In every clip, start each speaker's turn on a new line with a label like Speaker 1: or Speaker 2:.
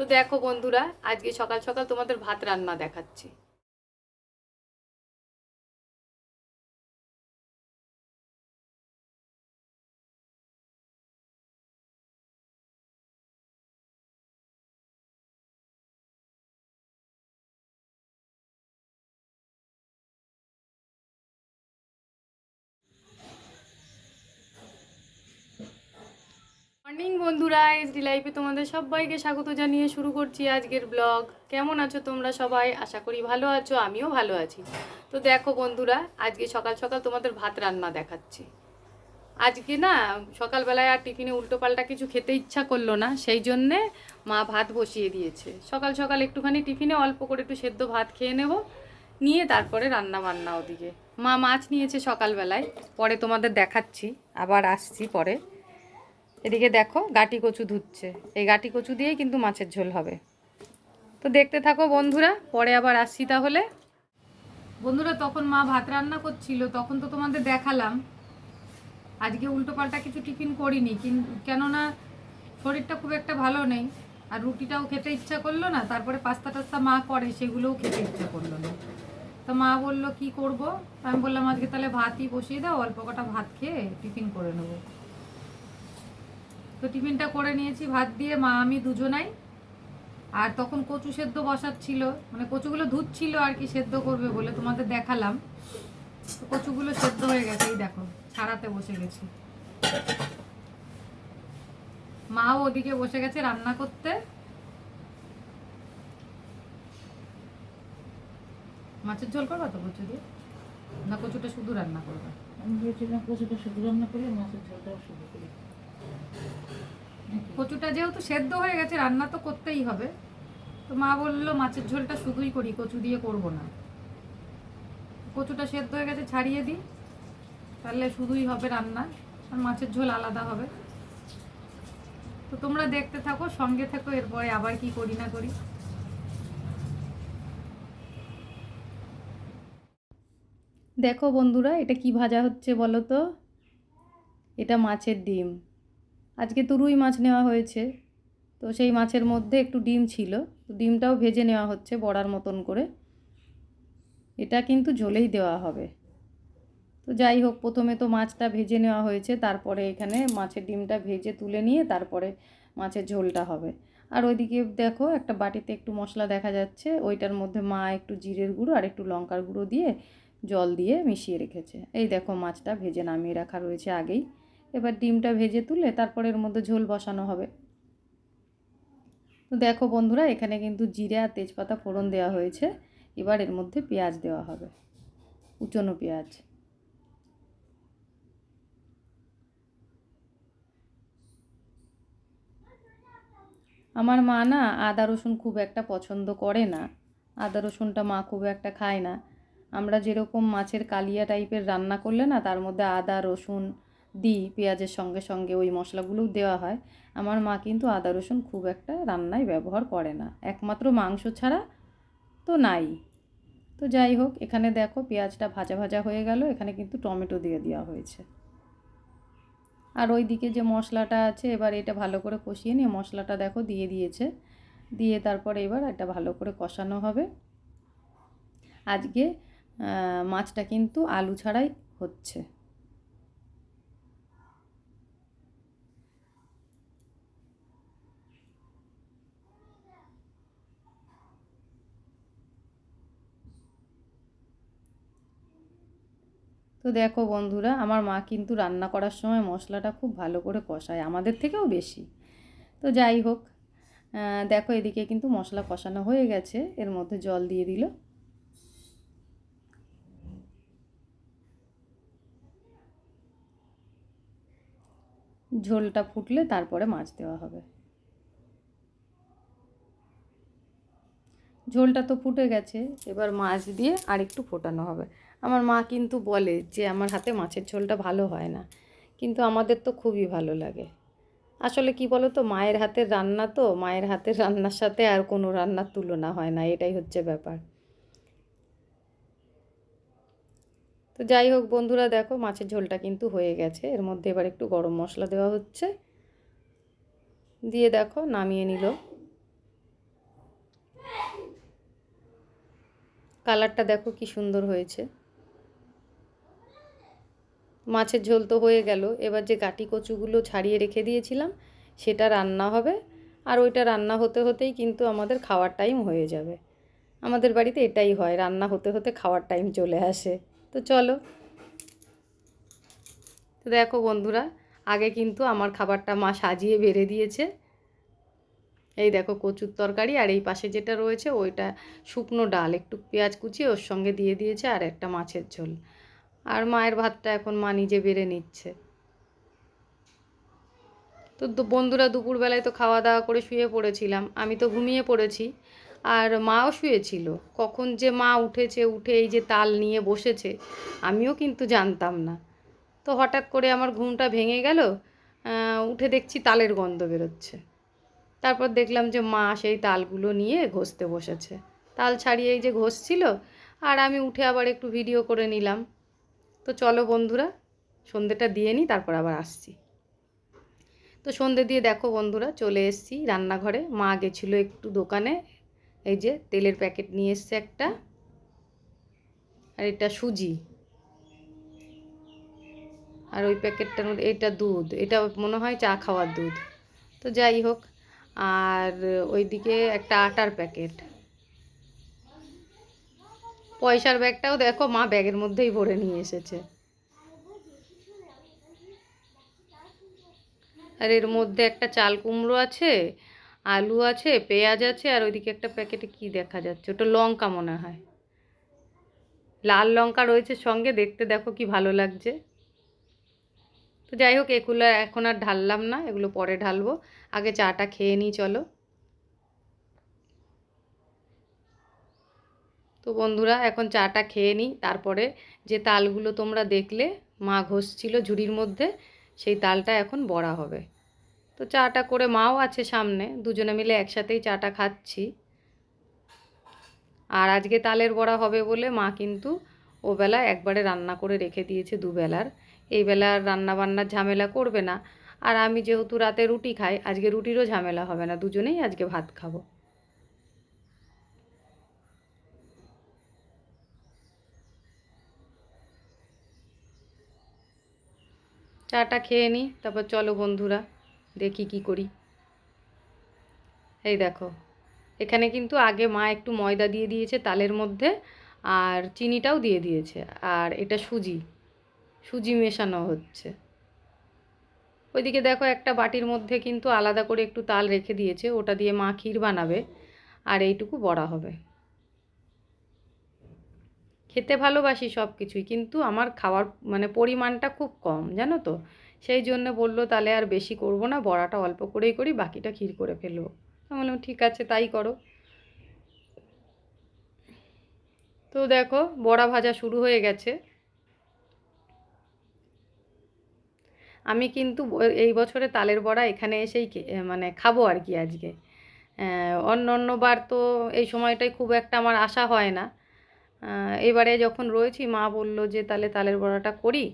Speaker 1: তো দেখো বন্ধুরা আজকে সকাল সকাল তোমাদের ভাত রান্না দেখাচ্ছি। মর্নিং বন্ধুরা এসডি লাইফে তোমাদের সবাইকে স্বাগত জানিয়ে শুরু করছি আজকের ব্লগ কেমন আছো তোমরা সবাই? আশা করি ভালো আছো, আমিও ভালো আছি। তো দেখো বন্ধুরা, আজকে সকাল সকাল তোমাদের ভাত রান্না দেখাচ্ছি। আজকে না, সকালবেলায় আর টিফিনে উল্টো পাল্টা কিছু খেতে ইচ্ছা করল না, সেই জন্যে মা ভাত বসিয়ে দিয়েছে। সকাল সকাল একটুখানি টিফিনে অল্প করে একটু সেদ্ধ ভাত খেয়ে নেব, নিয়ে তারপরে রান্না বান্না ওদিকে। মা মাছ নিয়েছে সকালবেলায়, পরে তোমাদের দেখাচ্ছি, আবার আসছি পরে। এদিকে দেখো গাটি কচু ধুচ্ছে। এই গাটি কচু দিয়েই কিন্তু মাছের ঝোল হবে। তো দেখতে থাকো বন্ধুরা, পরে আবার আসছি তাহলে। বন্ধুরা, তখন মা ভাত রান্না করছিল, তখন তো তোমাদের দেখালাম। আজকে উল্টো পাল্টা কিছু টিফিন করিনি কেননা শরীরটা খুব একটা ভালো নেই, আর রুটিটাও খেতে ইচ্ছা করল না, তারপরে পাস্তা টাস্তা মা করে, সেগুলোও খেতে ইচ্ছা করল না। তো মা বলল, কি করব? আমি বললাম, আজকে তাহলে ভাতই বসিয়ে দাও, অল্প কটা ভাত খেয়ে টিফিন করে নেব। তো টিফিনটা করে নিয়েছি, ভাত দিয়ে মা, আমি দুজনাই। আর তখন কচু সেদ্ধ বসাচ্ছিল মানে কচুগুলো ধুচ্ছিল আর কি সেদ্ধ করবে বলে তোমাদের দেখালাম। কচুগুলো সেদ্ধ হয়ে গেছে, এই দেখো, ছাড়াতে বসে গেছি। মাও ওদিকে বসে গেছে রান্না করতে। মাছের ঝোল করবা তো কচু দিয়ে? না কচুটা শুধু রান্না করবা?
Speaker 2: আমি কচুটা শুধু রান্না করি মাছের ঝোলটাও শুধু করি
Speaker 1: কচুটা যেহেতু সেদ্ধ হয়ে গেছে, রান্না তো করতেই হবে। তো মা বলল, মাছের ঝোলটা শুধুই করি, কচু দিয়ে করব না। কচুটা সেদ্ধ হয়ে গেছে, ছাড়িয়ে দিই। তাহলে শুধুই হবে রান্না, আর মাছের ঝোল আলাদা হবে। তো তোমরা দেখতে থাকো, সঙ্গে থাকো, এরপরে আবার কি করি না করি। দেখো বন্ধুরা, এটা কি ভাজা হচ্ছে বলো তো? এটা মাছের ডিম। আজকে তো রুই মাছ নেওয়া হয়েছে। তো সেই মাছের মধ্যে একটু ডিম ছিল। তো ডিমটাও ভেজে নেওয়া হচ্ছে বড়ার মতন করে। এটা কিন্তু ঝোলেই দেওয়া হবে। তো যাই হোক, প্রথমে তো মাছটা ভেজে নেওয়া হয়েছে। তারপরে এখানে মাছের ডিমটা ভেজে তুলে নিয়ে তারপরে মাছের ঝোলটা হবে। আর ওইদিকে দেখো, একটা বাটিতে একটু মশলা দেখা যাচ্ছে। ওইটার মধ্যে মা একটু জিরের গুঁড়ো আর একটু লঙ্কার গুঁড়ো দিয়ে জল দিয়ে মিশিয়ে রেখেছে। এই দেখো, মাছটা ভেজে নামিয়ে রাখা রয়েছে আগেই। এবার ডিমটা ভেজে তুলে তারপরে এর মধ্যে ঝোল বসানো হবে। তো দেখো বন্ধুরা, এখানে কিন্তু জিরে আর তেজপাতা ফোড়ন দেওয়া হয়েছে। এবার এর মধ্যে পেঁয়াজ দেওয়া হবে উচনো পেঁয়াজ। আমার মা না আদা রসুন খুব একটা পছন্দ করে না। আদা রসুনটা মা খুব একটা খায় না। আমরা যেরকম মাছের কালিয়া টাইপের রান্না করলে না, তার মধ্যে আদা, রসুন দিই পেঁয়াজের সঙ্গে সঙ্গে ওই মশলাগুলোও দেওয়া হয়। আমার মা কিন্তু আদা, রসুন খুব একটা রান্নায় ব্যবহার করে না। একমাত্র মাংস ছাড়া তো নাই। তো যাই হোক, এখানে দেখো পেঁয়াজটা ভাজা ভাজা হয়ে গেল। এখানে কিন্তু টমেটো দিয়ে দেওয়া হয়েছে। আর ওই দিকে যে মশলাটা আছে, এবার এটা ভালো করে কষিয়ে নিয়ে মশলাটা দেখো দিয়ে দিয়েছে। দিয়ে তারপরে এবার এটা ভালো করে কষানো হবে। আজকে মাছটা কিন্তু আলু ছাড়াই হচ্ছে। তো দেখো বন্ধুরা, আমার মা কিন্তু রান্না করার সময় মশলাটা খুব ভালো করে কষায়, আমাদের থেকেও বেশি। তো যাই হোক দেখো এদিকে কিন্তু মশলা কষানো হয়ে গেছে, এর মধ্যে জল দিয়ে দিল। ঝোলটা ফুটলে তারপরে মাছ দেওয়া হবে। ঝোলটা তো ফুটে গেছে, এবার মাছ দিয়ে আর একটু ফোটানো হবে। আমার মা কিন্তু বলে যে, আমার হাতে মাছের ঝোলটা ভালো হয় না। কিন্তু আমাদের তো খুবই ভালো লাগে। আসলে কি বলো তো মায়ের হাতের রান্না তো, মায়ের হাতের রান্নার সাথে আর কোনো রান্নার তুলনা হয় না, এটাই হচ্ছে ব্যাপার। তো যাই হোক বন্ধুরা, দেখো মাছের ঝোলটা কিন্তু হয়ে গেছে। এর মধ্যে এবার একটু গরম মশলা দেওয়া হচ্ছে। দিয়ে দেখো নামিয়ে নিল। কালারটা দেখো কি সুন্দর হয়েছে। মাছের ঝোল তো হয়ে গেল। এবার যে গাটি কচুগুলো ছাড়িয়ে রেখে দিয়েছিলাম, সেটা রান্না হবে। আর ওইটা রান্না হতে হতেই কিন্তু আমাদের খাওয়ার টাইম হয়ে যাবে। আমাদের বাড়িতে এটাই হয়, রান্না হতে হতে খাওয়ার টাইম চলে আসে। তো চলো। তো দেখো বন্ধুরা, আগে কিন্তু আমার খাবারটা মা সাজিয়ে বেড়ে দিয়েছে। এই দেখো কচুর তরকারি আর এই পাশে যেটা রয়েছে, ওইটা শুকনো ডাল। একটু পেঁয়াজ কুচিয়ে ওর সঙ্গে দিয়ে দিয়েছে আর একটা মাছের ঝোল। আর মায়ের ভাতটা এখন মা নিজে বেড়ে নিচ্ছে। তো বন্ধুরা দুপুরবেলায় তো খাওয়া দাওয়া করে শুয়ে পড়েছিলাম। আমি তো ঘুমিয়ে পড়েছি। আর মাও শুয়েছিল। কখন যে মা উঠেছে, উঠে এই যে তাল নিয়ে বসেছে, আমিও কিন্তু জানতাম না। তো হঠাৎ করে আমার ঘুমটা ভেঙে গেল উঠে দেখছি তালের গন্ধ বেরোচ্ছে। তারপর দেখলাম যে মা সেই তালগুলো নিয়ে ঘষতে বসেছে। তাল ছাড়িয়ে এই যে ঘষছিল, আর আমি উঠে আবার একটু ভিডিও করে নিলাম। তো চলো বন্ধুরা, সন্ধেটা দিয়ে নিই, তারপর আবার আসছি। তো সন্ধে দিয়ে দেখো বন্ধুরা, চলে এসেছি রান্নাঘরে। মা গেছিল একটু দোকানে, এই যে তেলের প্যাকেট নিয়ে এসছে একটা। আর এটা সুজি। আর ওই প্যাকেটটার মধ্যে, এটা দুধ, এটা মনে হয় চা খাওয়ার দুধ। তো যাই হোক, আর ওইদিকে একটা আটার প্যাকেট। পয়সার ব্যাগটাও দেখো, মা ব্যাগের মধ্যেই ভরে নিয়ে এসেছে। আর এর মধ্যে একটা চাল কুমড়ো আছে, আলু আছে, পেঁয়াজ আছে, আর ওইদিকে একটা প্যাকেটে কি দেখা যাচ্ছে? ওটা লঙ্কা মনে হয়। লাল লঙ্কা রয়েছে সঙ্গে, দেখতে দেখো কি ভালো লাগছে। তো যাই হোক, এগুলো এখন আর ঢাললাম না, এগুলো পরে ঢালবো। আগে চাটা খেয়ে নিই, চলো। তো বন্ধুরা, এখন চাটা খেয়ে নিই। তারপরে যে তালগুলো তোমরা দেখলে, মা ঘষছিল ঝুড়ির মধ্যে, সেই তালটা এখন বড়া হবে। তো চাটা করে মাও আছে সামনে, দুজনে মিলে একসাথেই চাটা খাচ্ছি। আর আজকে তালের বড়া হবে বলে মা কিন্তু ওবেলা একবারে রান্না করে রেখে দিয়েছে দুবেলার। এই বেলা আর রান্না বান্নার ঝামেলা করবে না। আর আমি যেহেতু রাতে রুটি খাই, আজকে রুটিরও ঝামেলা হবে না। দুজনেই আজকে ভাত খাব। চাটা খেয়ে নিই তারপর চলো বন্ধুরা, দেখি কি করি। এই দেখো, এখানে কিন্তু আগে মা একটু ময়দা দিয়ে দিয়েছে তালের মধ্যে, আর চিনিটাও দিয়ে দিয়েছে, আর এটা সুজি সুজি মেশানো হচ্ছে। ওইদিকে দেখো একটা বাটির মধ্যে কিন্তু আলাদা করে একটু তাল রেখে দিয়েছে, ওটা দিয়ে মা ক্ষীর বানাবে, আর এইটুকু বড়া হবে। খেতে ভালোবাসি সব কিছুই কিন্তু আমার খাওয়ার মানে পরিমাণটা খুব কম, জানো তো? সেই জন্য বলল, তাহলে আর বেশি করব না, বড়াটা অল্প করেই করি, বাকিটা ক্ষীর করে ফেলব আমি বললাম, ঠিক আছে, তাই করো। তো দেখো, বড়া ভাজা শুরু হয়ে গেছে। আমি কিন্তু এই বছরে তালের বড়া এখানে এসেই মানে খাব আর কি আজকে। অন্য অন্য বার তো এই সময়টাই খুব একটা আমার আশা হয় না। এবারে যখন রয়েছি, মা বলল যে, তাহলে তালের বড়াটা করি।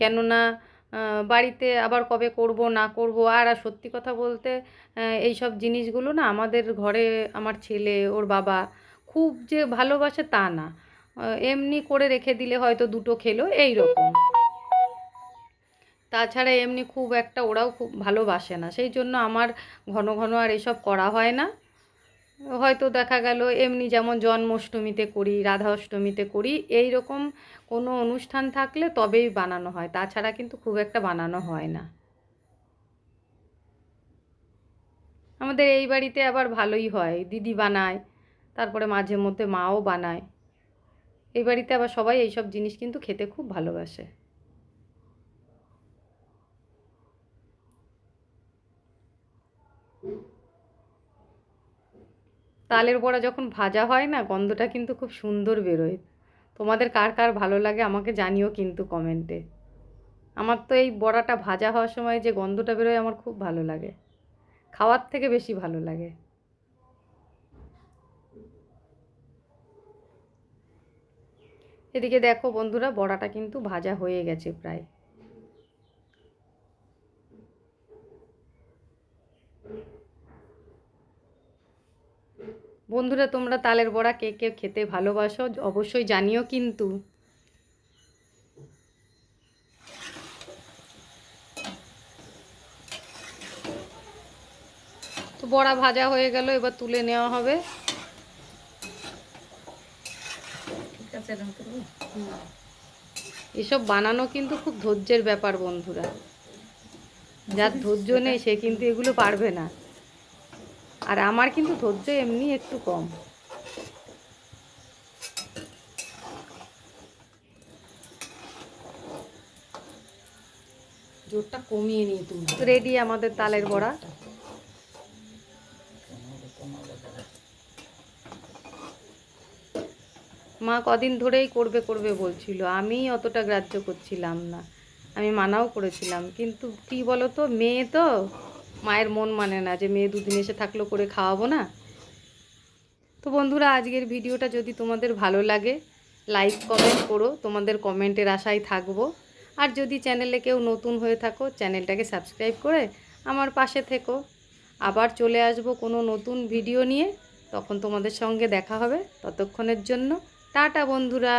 Speaker 1: কেননা বাড়িতে আবার কবে করব, না করব, আর সত্যি কথা বলতে এই সব জিনিসগুলো না আমাদের ঘরে আমার ছেলে, ওর বাবা খুব যে ভালোবাসে তা না। এমনি করে রেখে দিলে হয়তো দুটো খেলো এই রকম তাছাড়া এমনি খুব একটা ওরাও খুব ভালোবাসে না। সেই জন্য আমার ঘন ঘন আর এসব করা হয় না। হয়তো দেখা গেল, এমনি যেমন জন্মাষ্টমীতে করি রাধা অষ্টমীতে করি এই রকম কোনো অনুষ্ঠান থাকলে তবেই বানানো হয়। তাছাড়া কিন্তু খুব একটা বানানো হয় না। আমাদের এই বাড়িতে আবার ভালোই হয়। দিদি বানায়, তারপরে মাঝে মধ্যে মাও বানায়। এই বাড়িতে আবার সবাই এইসব জিনিস কিন্তু খেতে খুব ভালোবাসে। তালের বড়া যখন ভাজা হয় না, গন্ধটা কিন্তু খুব সুন্দর বেরোয়। তোমাদের কার কার ভালো লাগে আমাকে জানিও কিন্তু কমেন্টে আমার তো এই বড়াটা ভাজা হওয়ার সময় যে গন্ধটা বেরোয় আমার খুব ভালো লাগে। খাওয়ার থেকে বেশি ভালো লাগে। এদিকে দেখো বন্ধুরা, বড়াটা কিন্তু ভাজা হয়ে গেছে প্রায়। বন্ধুরা তোমরা তালের বড়া কে কে খেতে ভালোবাসো অবশ্যই জানিও কিন্তু। তো বড়া ভাজা হয়ে গেল এবার তুলে নেওয়া হবে। এসব বানানো কিন্তু খুব ধৈর্যের ব্যাপার বন্ধুরা। যার ধৈর্য নেই সে কিন্তু এগুলো পারবে না। আর আমার কিন্তু ধৈর্য এমনি একটু কম।
Speaker 2: জোরটা কমিয়ে নিয়ে তুমি
Speaker 1: রেডি আমাদের তালের বড়া? মা কদিন ধরেই করবে করবে বলছিল আমি অতটা গ্রাহ্য করছিলাম না। আমি মানাও করেছিলাম কিন্তু কি বলো তো মেয়ে তো মায়ের মন মানে না যে মেয়ে দুদিন এসে থাকল করে খাওয়াবো না। তো বন্ধুরা, আজকের ভিডিওটা যদি তোমাদের ভালো লাগে লাইক কমেন্ট করো। তোমাদের কমেন্টের আশায় থাকব। আর যদি চ্যানেলে কেউ নতুন হয়ে থাকো চ্যানেলটাকে সাবস্ক্রাইব করে আমার পাশে থেকো। আবার চলে আসব কোনো নতুন ভিডিও নিয়ে। তখন তোমাদের সঙ্গে দেখা হবে ততক্ষণের জন্য। টাটা বন্ধুরা।